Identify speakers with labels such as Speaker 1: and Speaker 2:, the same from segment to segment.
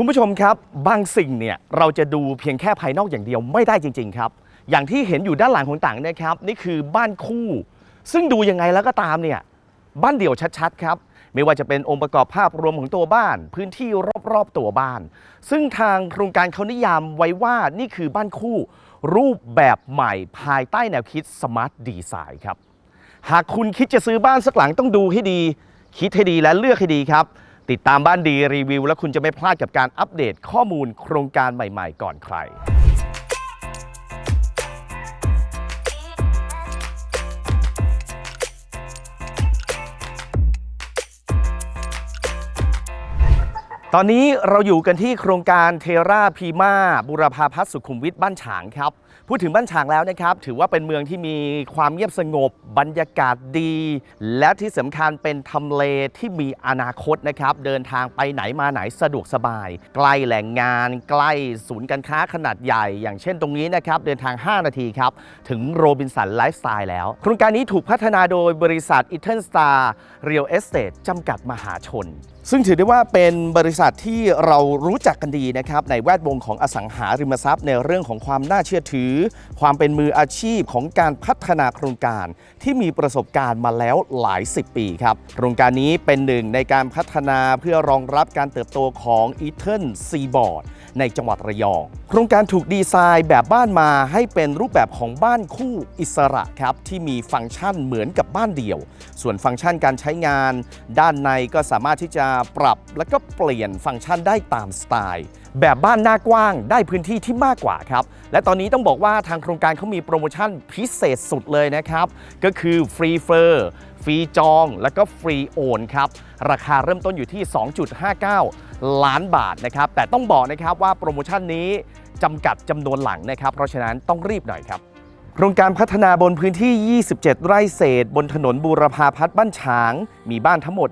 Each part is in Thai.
Speaker 1: คุณผู้ชมครับบางสิ่งเนี่ยเราจะดูเพียงแค่ภายนอกอย่างเดียวไม่ได้จริง ๆ ครับ อย่างที่เห็นอยู่ด้านหลังของต่างนะครับ นี่คือบ้านคู่ ซึ่งดูยังไงแล้วก็ตามเนี่ยบ้านเดี่ยวชัดๆครับไม่ว่าจะเป็นองค์ประกอบภาพรวมของตัวบ้าน พื้นที่รอบๆตัวบ้าน ซึ่งทางโครงการเขานิยามไว้ว่านี่คือบ้านคู่ รูปแบบใหม่ภายใต้แนวคิดสมาร์ทดีไซน์ครับหากคุณคิดจะซื้อบ้านสักหลังต้องดูให้ดี คิดให้ดีและเลือกให้ดีครับ ติดตามบ้านดีรีวิว แล้วคุณจะไม่พลาดกับการอัปเดตข้อมูลโครงการใหม่ ๆ ก่อนใคร ตอนนี้เราอยู่กันที่โครงการเทราพีมาบุรพาพัฒสุขุมวิทบ้านฉางครับ พูดถึงบ้านฉางแล้วนะครับ ถือว่าเป็นเมืองที่มีความเงียบสงบ บรรยากาศดี และที่สำคัญเป็นทำเลที่มีอนาคตนะครับ เดินทางไปไหนมาไหนสะดวกสบาย ใกล้แหล่งงาน ใกล้ศูนย์การค้าขนาดใหญ่ อย่างเช่นตรงนี้นะครับ เดินทาง 5 นาทีครับ ถึงโรบินสันไลฟ์สไตล์แล้ว โครงการนี้ถูกพัฒนาโดยบริษัท e t e r n Star Real Estate จำกัดมหาชน ซึ่งถือได้ว่าเป็นบริษัทที่เรารู้จักกันดีนะครับในแวดวงของอสังหาริมทรัพย์ ในเรื่องของความน่าเชื่อถือ ความเป็นมืออาชีพของการพัฒนาโครงการที่มีประสบการณ์มาแล้วหลาย 10 ปีครับโครงการนี้เป็นหนึ่งในการพัฒนาเพื่อรองรับการเติบโตของ e t e r n Seaboard ในจังหวัดระยอง โครงการถูกดีไซน์แบบบ้านมาให้เป็นรูปแบบของบ้านคู่อิสระครับที่มีฟังก์ชันเหมือนกับบ้านเดี่ยว ส่วนฟังก์ชันการใช้งาน ด้านในก็สามารถที่จะปรับและก็เปลี่ยนฟังก์ชันได้ตามสไตล์ แบบบ้านหน้ากว้างได้พื้นที่ที่มากกว่าครับ และตอนนี้ต้องบอกว่าทางโครงการเขามีโปรโมชั่นพิเศษสุดเลยนะครับ ก็คือฟรีเฟอร์ฟรีจอง แล้วก็ฟรีโอนครับ ราคาเริ่มต้นอยู่ที่ 2.59 ล้านบาทนะครับ แต่ต้องบอกนะครับว่าโปรโมชั่นนี้จำกัดจำนวนหลังนะครับ เพราะฉะนั้นต้องรีบหน่อยครับโครงการพัฒนาบนพื้นที่ 27 ไร่เศษ บนถนนบูรพาพัฒน์บ้านฉาง มีบ้านทั้งหมด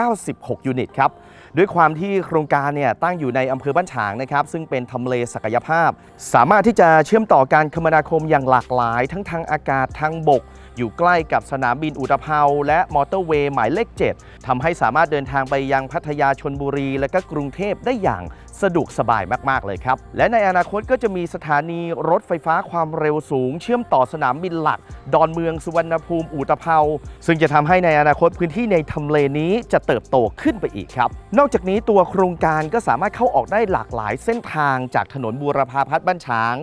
Speaker 1: 196 ยูนิตครับ ด้วยความที่โครงการเนี่ยตั้งอยู่ในอำเภอบ้านฉางนะครับ ซึ่งเป็นทำเลศักยภาพ สามารถที่จะเชื่อมต่อการคมนาคมอย่างหลากหลาย ทั้งทางอากาศทางบก อยู่ใกล้กับสนามบินอุตภเปาและมอเตอร์เวย์หมายเลข 7ทำให้สามารถเดินทางไปยังพัทยาชนบุรี และก็กรุงเทพได้อย่าง สะดวกสบายมาก ๆ เลยครับ และในอนาคตก็จะมีสถานีรถไฟฟ้าความเร็วสูง เชื่อมต่อสนามบินหลัก ดอนเมืองสุวรรณภูมิ อุตภเปาซึ่งจะทำให้ในอนาคตพื้นที่ในทำเลนี้จะเติบโตขึ้นไปอีกครับ นอกจากนี้ตัวโครงการก็สามารถเข้าออกได้หลากหลายเส้นทางจากถนนบูรพาพัฒน์บ้านฉาง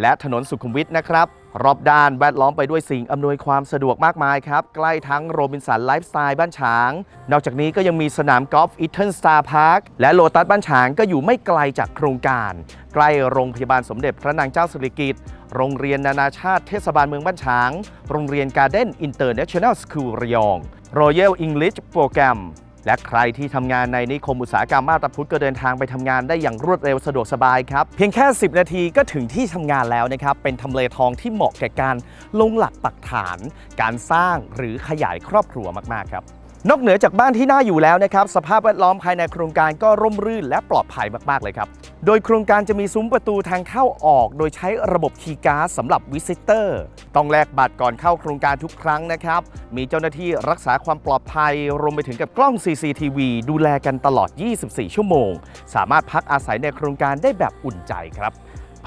Speaker 1: และถนนสุขุมวิทนะครับรอบด้านแวดล้อมไปด้วยสิ่งอำนวยความสะดวกมากมายครับ ใกล้ทั้งโรบินสันไลฟ์สไตล์บ้านฉาง นอกจากนี้ก็ยังมีสนามกอล์ฟอีเทิร์นสตาร์พาร์คและโลตัสบ้านฉางก็อยู่ไม่ไกลจากโครงการ ใกล้โรงพยาบาลสมเด็จพระนางเจ้าสิริกิติ์โรงเรียนนานาชาติเทศบาลเมืองบ้านฉาง โรงเรียนการ์เด้นอินเตอร์เนชั่นแนลสคูลระยอง Royal English Program และใครที่ทำงานในนิคมอุตสาหกรรมมาตาพุทธก็เดินทางไปทำงานได้อย่างรวดเร็วสะดวกสบายครับ เพียงแค่ 10 นาทีก็ถึงที่ทำงานแล้วนะครับ เป็นทำเลทองที่เหมาะแก่การลงหลักปักฐาน การสร้างหรือขยายครอบครัวมาก ๆ ครับ นอกเหนือจากบ้านที่น่าอยู่แล้วนะครับ สภาพแวดล้อมภายในโครงการก็ร่มรื่นและปลอดภัยมาก ๆ เลยครับ โดยโครงการจะมีซุ้มประตูทางเข้าออก โดยใช้ระบบคีย์การ์ดสำหรับวิสิเตอร์ ต้องแลกบัตรก่อนเข้าโครงการทุกครั้งนะครับ มีเจ้าหน้าที่รักษาความปลอดภัย รวมไปถึงกับกล้อง CCTV ดูแลกันตลอด 24 ชั่วโมง สามารถพักอาศัยในโครงการได้แบบอุ่นใจครับ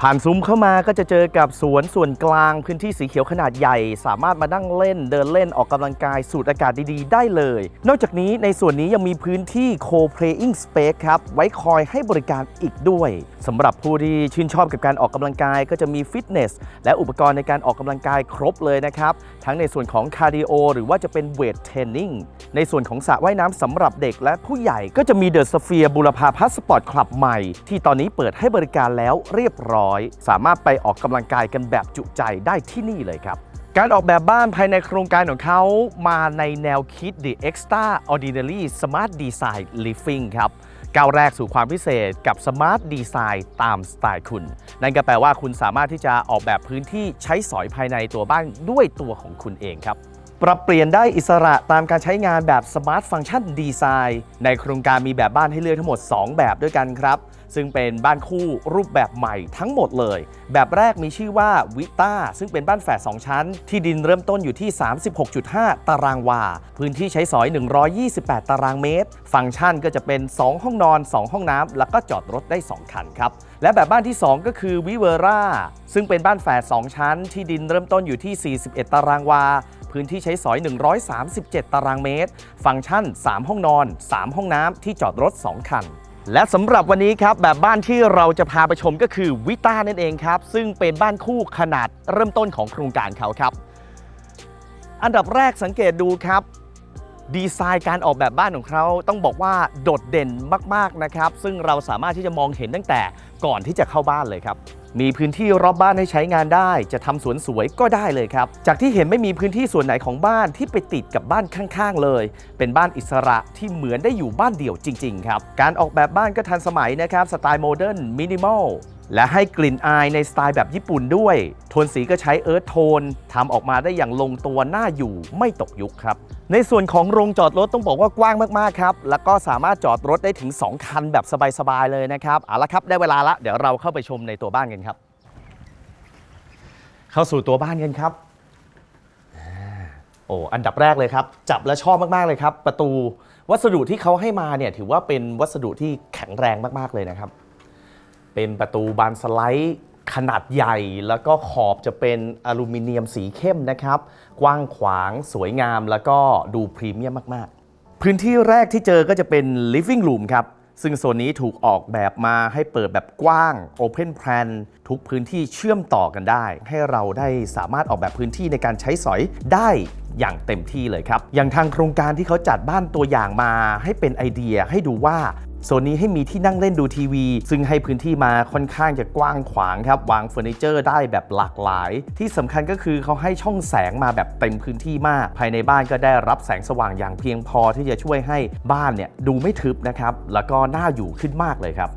Speaker 1: ผ่านซุ้มเข้ามาก็จะเจอกับสวนส่วนกลางพื้นที่สีเขียวขนาดใหญ่ สามารถมานั่งเล่นเดินเล่นออกกำลังกายสูดอากาศดีๆ ได้เลย นอกจากนี้ในส่วนนี้ยังมีพื้นที่ co-playing space ครับ ไว้คอยให้บริการอีกด้วยสำหรับผู้ที่ชื่นชอบกับการออกกำลังกายก็จะมีฟิตเนสและอุปกรณ์ในการออกกำลังกายครบเลยนะครับ ทั้งในส่วนของคาร์ดิโอหรือว่าจะเป็นเวทเทรนนิ่งในส่วนของสระว่ายน้ำสำหรับเด็กและผู้ใหญ่ก็จะมีเดอะสเฟียบุรพาพัสปอร์ตคลับใหม่ ที่ตอนนี้เปิดให้บริการแล้วเรียบร้อยสามารถไปออกกำลังกายกันแบบจุใจได้ที่นี่เลยครับ การออกแบบบ้านภายในโครงการของเขามาในแนวคิด The Extraordinary Smart Design Living ครับก้าวแรกสู่ความพิเศษกับ Smart Design ตามสไตล์คุณ นั่นก็แปลว่าคุณสามารถที่จะออกแบบพื้นที่ใช้สอยภายในตัวบ้านด้วยตัวของคุณเองครับปรับเปลี่ยนได้อิสระตามการใช้งานแบบ Smart Function Design ในโครงการมีแบบบ้านให้เลือกทั้งหมด 2 แบบด้วยกันครับ ซึ่งเป็นบ้านคู่รูปแบบใหม่ทั้งหมดเลย แบบแรกมีชื่อว่าวิต้าซึ่งเป็นบ้านแฝด2ชั้น ที่ดินเริ่มต้นอยู่ที่ 36.5 ตารางวา พื้นที่ใช้สอย 128 ตารางเมตร ฟังก์ชันก็จะเป็น 2 ห้องนอน 2 ห้องน้ำแล้วก็จอดรถได้ 2 คันครับ และแบบบ้านที่ 2 ก็คือวิเวอร่าซึ่งเป็นบ้านแฝด2ชั้น ที่ดินเริ่มต้นอยู่ที่ 41 ตารางวาพื้นที่ใช้สอย 137 ตารางเมตร ฟังก์ชัน 3 ห้องนอน 3 ห้องน้ำที่จอดรถ 2 คัน และสำหรับวันนี้ครับแบบบ้านที่เราจะพาไปชมก็คือวิต้านั่นเองครับ ซึ่งเป็นบ้านคู่ขนาดเริ่มต้นของโครงการเขาครับ อันดับแรกสังเกตดูครับ ดีไซน์การออกแบบบ้านของเขาต้องบอกว่าโดดเด่นมากๆนะครับ ซึ่งเราสามารถที่จะมองเห็นตั้งแต่ก่อนที่จะเข้าบ้านเลยครับ มีพื้นที่รอบบ้านให้ใช้งานได้ จะทำสวนสวยก็ได้เลยครับ จากที่เห็นไม่มีพื้นที่ส่วนไหนของบ้านที่ไปติดกับบ้านข้างๆ เลย เป็นบ้านอิสระที่เหมือนได้อยู่บ้านเดี่ยวจริง ๆ ครับ การออกแบบบ้านก็ทันสมัยนะครับ สไตล์โมเดิร์นมินิมอล และให้กลิ่นอายในสไตล์แบบญี่ปุ่นด้วย โทนสีก็ใช้เอิร์ธโทนทำออกมาได้อย่างลงตัวน่าอยู่ไม่ตกยุคครับ ในส่วนของโรงจอดรถต้องบอกว่ากว้างมาก ๆ ครับ แล้วก็สามารถจอดรถได้ถึง 2 คันแบบสบาย ๆ เลยนะครับ เอาละครับได้เวลาละ เดี๋ยวเราเข้าไปชมในตัวบ้านกันครับ เข้าสู่ตัวบ้านกันครับโอ้อันดับแรกเลยครับ จับและชอบมาก ๆ เลยครับ ประตูวัสดุที่เขาให้มาเนี่ยถือว่าเป็นวัสดุที่แข็งแรงมาก ๆ เลยนะครับ เป็นประตูบานสไลด์ขนาดใหญ่ แล้วก็ขอบจะเป็นอลูมิเนียมสีเข้มนะครับ กว้างขวางสวยงามแล้วก็ดูพรีเมียมมากๆ พื้นที่แรกที่เจอก็จะเป็น living room ครับซึ่งโซนนี้ถูกออกแบบมาให้เปิดแบบกว้าง open plan ทุกพื้นที่เชื่อมต่อกันได้ ให้เราได้สามารถออกแบบพื้นที่ในการใช้สอยได้อย่างเต็มที่เลยครับ อย่างทางโครงการที่เขาจัดบ้านตัวอย่างมาให้เป็นไอเดียให้ดูว่า โซนนี้ให้มีที่นั่งเล่นดูทีวี ซึ่งให้พื้นที่มาค่อนข้างจะกว้างขวางครับ วางเฟอร์นิเจอร์ได้แบบหลากหลาย ที่สำคัญก็คือเขาให้ช่องแสงมาแบบเต็มพื้นที่มาก ภายในบ้านก็ได้รับแสงสว่างอย่างเพียงพอที่จะช่วยให้บ้านเนี่ยดูไม่ทึบนะครับแล้วก็น่าอยู่ขึ้นมากเลยครับ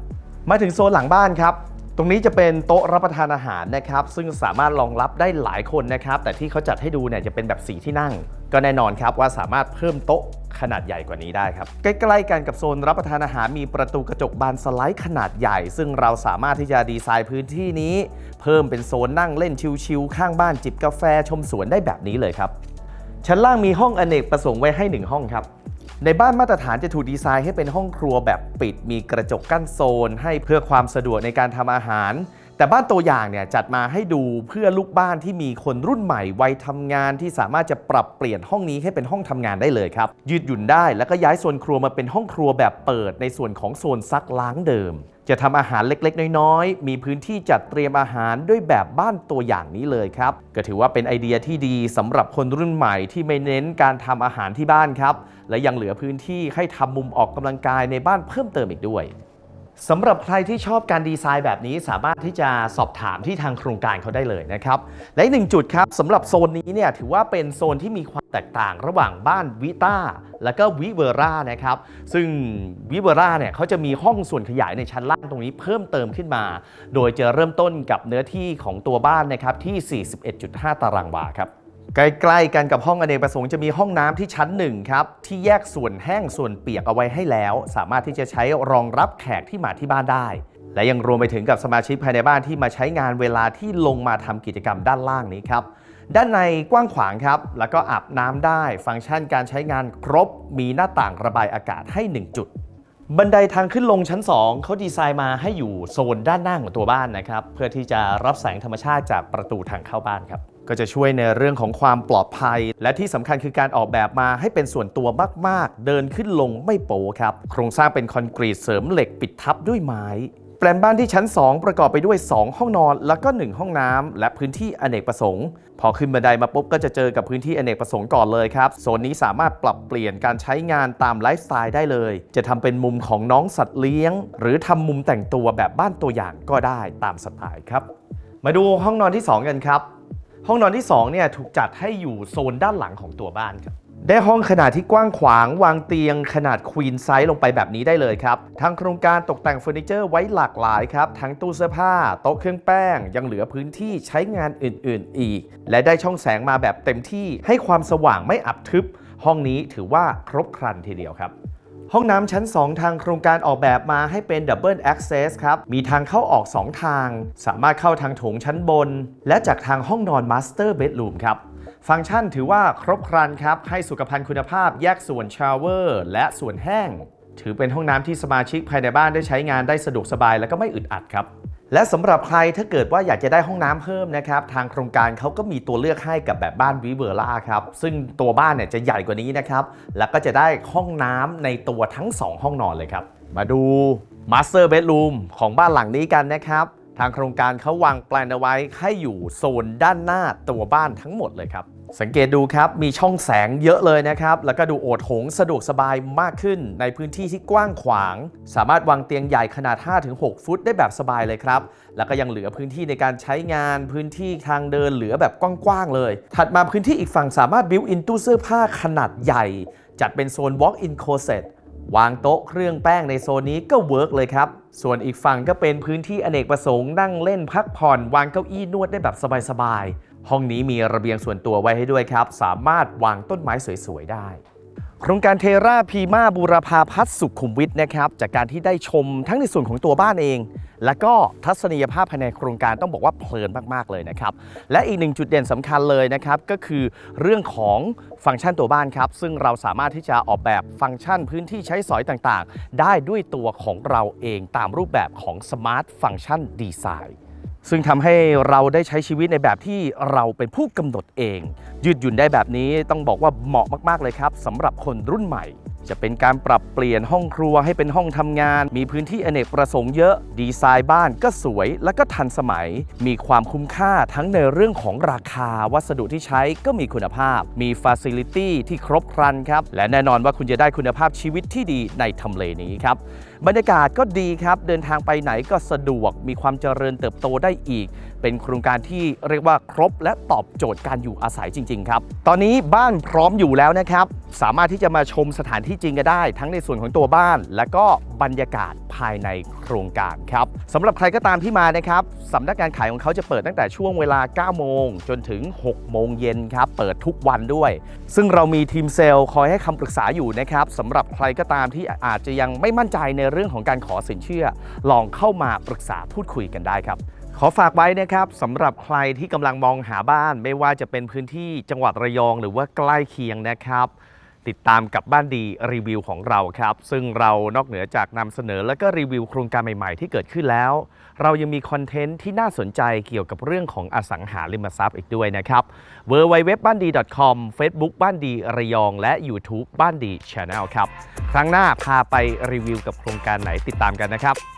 Speaker 1: มาถึงโซนหลังบ้านครับ ตรงนี้จะเป็นโต๊ะรับประทานอาหารนะครับ ซึ่งสามารถรองรับได้หลายคนนะครับ แต่ที่เขาจัดให้ดูเนี่ยจะเป็นแบบสีที่นั่ง ก็แน่นอนครับว่าสามารถเพิ่มโต๊ะขนาดใหญ่กว่านี้ได้ครับ ใกล้ๆกันกับโซนรับประทานอาหารมีประตูกระจกบานสไลด์ขนาดใหญ่ ซึ่งเราสามารถที่จะดีไซน์พื้นที่นี้ เพิ่มเป็นโซนนั่งเล่นชิลๆข้างบ้านจิบกาแฟชมสวนได้แบบนี้เลยครับชั้นล่างมีห้องอเนกประสงค์ไว้ให้ 1 ห้องครับ ในบ้านมาตรฐานจะถูกดีไซน์ให้เป็นห้องครัวแบบปิด มีกระจกกั้นโซน ให้เพื่อความสะดวกในการทำอาหาร แต่บ้านตัวอย่างเนี่ยจัดมาให้ดูเพื่อลูกบ้านที่มีคนรุ่นใหม่วัยทำงานที่สามารถจะปรับเปลี่ยนห้องนี้ให้เป็นห้องทำงานได้เลยครับ ยืดหยุ่นได้แล้วก็ย้ายโซนครัวมาเป็นห้องครัวแบบเปิดในส่วนของโซนซักล้างเดิม จะทำอาหารเล็กๆ น้อยๆ มีพื้นที่จัดเตรียมอาหารด้วยแบบบ้านตัวอย่างนี้เลยครับ ก็ถือว่าเป็นไอเดียที่ดีสำหรับคนรุ่นใหม่ที่ไม่เน้นการทำอาหารที่บ้านครับ และยังเหลือพื้นที่ให้ทำมุมออกกำลังกายในบ้านเพิ่มเติมอีกด้วย สำหรับใครที่ชอบการดีไซน์แบบนี้สามารถที่จะสอบถามที่ทางโครงการเขาได้เลยนะครับ และอีกหนึ่งจุดครับสำหรับโซนนี้เนี่ยถือว่าเป็นโซนที่มีความแตกต่างระหว่างบ้านวิต้าและก็วิเวอร่านะครับ ซึ่งวิเวอร่าเนี่ยเขาจะมีห้องส่วนขยายในชั้นล่างตรงนี้เพิ่มเติมขึ้นมา โดยจะเริ่มต้นกับเนื้อที่ของตัวบ้านนะครับที่ 41.5 ตารางวาครับ ใกล้ๆกันกับห้องอเนกประสงค์จะมีห้องน้ำที่ชั้นหนึ่งครับที่แยกส่วนแห้งส่วนเปียกเอาไว้ให้แล้ว สามารถที่จะใช้รองรับแขกที่มาที่บ้านได้ และยังรวมไปถึงกับสมาชิกภายในบ้านที่มาใช้งานเวลาที่ลงมาทำกิจกรรมด้านล่างนี้ครับด้านในกว้างขวางครับ แล้วก็อาบน้ำได้ ฟังก์ชันการใช้งานครบ มีหน้าต่างระบายอากาศให้ 1 จุด บันไดทางขึ้นลงชั้น 2 เขาดีไซน์มาให้อยู่โซนด้านหน้าของตัวบ้านนะครับ เพื่อที่จะรับแสงธรรมชาติจากประตูทางเข้าบ้านครับ ก็จะช่วยในเรื่องของความปลอดภัย และที่สำคัญคือการออกแบบมาให้เป็นส่วนตัวมาก ๆ เดินขึ้นลงไม่โป๊ครับ โครงสร้างเป็นคอนกรีตเสริมเหล็กปิดทับด้วยไม้ ลนบ้านที่ชั้น 2 ประกอบไปด้วย 2 ห้องนอน แล้วก็ 1 ห้องน้ำและพื้นที่อเนกประสงค์ พอขึ้นบันไดมาปุ๊บก็จะเจอกับพื้นที่อเนกประสงค์ก่อนเลยครับ โซนนี้สามารถปรับเปลี่ยนการใช้งานตามไลฟ์สไตล์ได้เลย จะทำเป็นมุมของน้องสัตว์เลี้ยง หรือทำมุมแต่งตัวแบบบ้านตัวอย่างก็ได้ตามสไตล์ครับ มาดูห้องนอนที่ 2 กันครับ ห้องนอนที่2เนี่ยถูกจัดให้อยู่โซนด้านหลังของตัวบ้านครับ ได้ห้องขนาดที่กว้างขวางวางเตียงขนาดควีนไซส์ลงไปแบบนี้ได้เลยครับ ทางโครงการตกแต่งเฟอร์นิเจอร์ไว้หลากหลายครับ ทั้งตู้เสื้อผ้า โต๊ะเครื่องแป้ง ยังเหลือพื้นที่ใช้งานอื่นๆอีก และได้ช่องแสงมาแบบเต็มที่ให้ความสว่างไม่อับทึบ ห้องนี้ถือว่าครบครันทีเดียวครับห้องน้ำชั้น 2 ทางโครงการออกแบบมาให้เป็น Double Access ครับ มีทางเข้าออก 2 ทาง สามารถเข้าทางโถงชั้นบน และจากทางห้องนอน Master Bedroom ครับ ฟังก์ชันถือว่าครบครันครับ ให้สุขภัณฑ์คุณภาพแยกส่วนชาวเวอร์และส่วนแห้ง ถือเป็นห้องน้ำที่สมาชิกภายในบ้านได้ใช้งานได้สะดวกสบายและก็ไม่อึดอัดครับ และสำหรับใครถ้าเกิดว่าอยากจะได้ห้องน้ำเพิ่มนะครับ ทางโครงการเขาก็มีตัวเลือกให้กับแบบบ้านวิเวอร์ล่าครับ ซึ่งตัวบ้านเนี่ยจะใหญ่กว่านี้นะครับ แล้วก็จะได้ห้องน้ำในตัวทั้ง 2 ห้องนอนเลยครับ มาดู Master Bedroom ของบ้านหลังนี้กันนะครับ ทางโครงการเขาวางแปลนเอาไว้ให้อยู่โซนด้านหน้าตัวบ้านทั้งหมดเลยครับ สังเกตดูครับมีช่องแสงเยอะเลยนะครับ แล้วก็ดูโอดโถงสะดวกสบายมากขึ้น ในพื้นที่ที่กว้างขวาง สามารถวางเตียงใหญ่ขนาด 5-6 ฟุตได้แบบสบายเลยครับ แล้วก็ยังเหลือพื้นที่ในการใช้งานพื้นที่ทางเดินเหลือแบบกว้างๆเลย ถัดมาพื้นที่อีกฝั่งสามารถบิวอินตู้เสื้อผ้าขนาดใหญ่ จัดเป็นโซน Walk-in Closet วางโต๊ะเครื่องแป้งในโซนนี้ก็เวิร์กเลยครับ ส่วนอีกฝั่งก็เป็นพื้นที่อเนกประสงค์นั่งเล่นพักผ่อน วางเก้าอี้นวดได้แบบสบายๆ ห้องนี้มีระเบียงส่วนตัวไว้ให้ด้วยครับ สามารถวางต้นไม้สวยๆได้ ครงการเทราพีมาบูรพาพัฒสุขุมวิทนะครับจากการที่ได้ชมทั้งในส่วนของตัวบ้านเอง และก็ทัศนียภาพภายในโครงการต้องบอกว่าเพลินมากๆเลยนะครับและอีกหนึ่งจุดเด่นสำคัญเลยนะครับก็คือเรื่องของฟังก์ชันตัวบ้านครับซึ่งเราสามารถที่จะออกแบบฟังก์ชันพื้นที่ใช้สอยต่างๆ ได้ด้วยตัวของเราเองตามรูปแบบของ Smart Function Design ซึ่ ซึ่งทำให้เราได้ใช้ชีวิตในแบบที่เราเป็นผู้กำหนดเอง ยืดหยุ่นได้แบบนี้ต้องบอกว่าเหมาะมากๆเลยครับสำหรับคนรุ่นใหม่ จะเป็นการปรับเปลี่ยนห้องครัวให้เป็นห้องทำงาน มีพื้นที่อเนกประสงค์เยอะ ดีไซน์บ้านก็สวยและก็ทันสมัย มีความคุ้มค่าทั้งในเรื่องของราคาวัสดุที่ใช้ก็มีคุณภาพ มีฟ a ซิลิตี้ที่ครบครันครับ และแน่นอนว่าคุณจะได้คุณภาพชีวิตที่ดีในทำเลนี้ครับ บรรยากาศก็ดีครับ เดินทางไปไหนก็สะดวก มีความเจริญเติบโตได้อีก เป็นโครงการที่เรียกว่าครบ และตอบโจทย์การอยู่อาศัยจริง ๆ ครับ ตอนนี้บ้านพร้อมอยู่แล้วนะครับ สามารถที่จะมาชมสถานที่ที่จริงก็ได้ ทั้งในส่วนของตัวบ้าน และก็บรรยากาศภายในโครงการครับสำหรับใครก็ตามที่มานะครับสำนักงานขายของเขาจะเปิดตั้งแต่ช่วงเวลา 9 โมง จนถึง 6 โมงเย็นครับ เปิดทุกวันด้วย ซึ่งเรามีทีมเซลล์คอยให้คำปรึกษาอยู่นะครับสำหรับใครก็ตามที่อาจจะยังไม่มั่นใจในเรื่องของการขอสินเชื่อ ลองเข้ามาปรึกษาพูดคุยกันได้ครับขอฝากไว้นะครับสำหรับใครที่กำลังมองหาบ้าน ไม่ว่าจะเป็นพื้นที่จังหวัดระยองหรือว่าใกล้เคียงนะครับ ติดตามกับบ้านดีรีวิวของเราครับ ซึ่งเรานอกเหนือจากนำเสนอและก็รีวิวโครงการใหม่ๆ ที่เกิดขึ้นแล้ว เรายังมีคอนเทนต์ที่น่าสนใจเกี่ยวกับเรื่องของอสังหาริมทรัพย์อีกด้วยนะครับ w w w บ้านดี .com Facebook บ้านดีระยอง และ YouTube บ้านดี Channel ครับ ครั้งหน้าพาไปรีวิวกับโครงการไหนติดตามกันนะครับ